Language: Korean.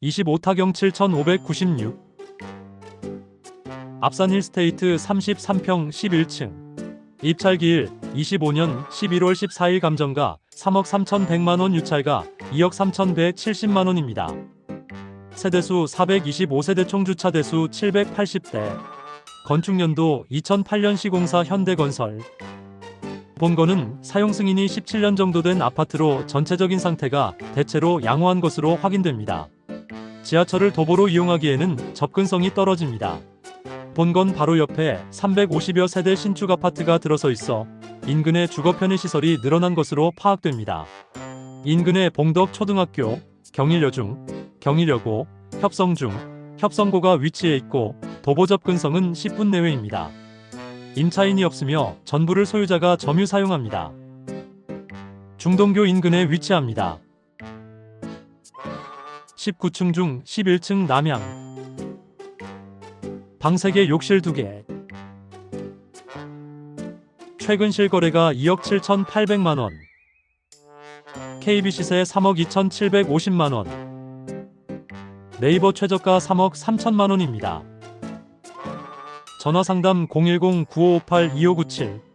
25타경 7,596 앞산 힐스테이트 33평 11층 입찰기일 25년 11월 14일 감정가 3억 3,100만원 유찰가 2억 3,170만원입니다. 세대수 425세대 총주차 대수 780대 건축연도 2008년 시공사 현대건설 본건은 사용 승인이 17년 정도 된 아파트로 전체적인 상태가 대체로 양호한 것으로 확인됩니다. 지하철을 도보로 이용하기에는 접근성이 떨어집니다. 본건 바로 옆에 350여 세대 신축 아파트가 들어서 있어 인근의 주거 편의 시설이 늘어난 것으로 파악됩니다. 인근의 봉덕 초등학교, 경일여중, 경일여고, 협성중, 협성고가 위치해 있고 도보 접근성은 10분 내외입니다. 임차인이 없으며 전부를 소유자가 점유 사용합니다. 중동교 인근에 위치합니다. 19층 중 11층 남양 방 3개 욕실 2개. 최근 실거래가 2억 7,800만원. KB 시세 3억 2,750만원. 네이버 최저가 3억 3천만원입니다. 전화 상담 010-9558-2597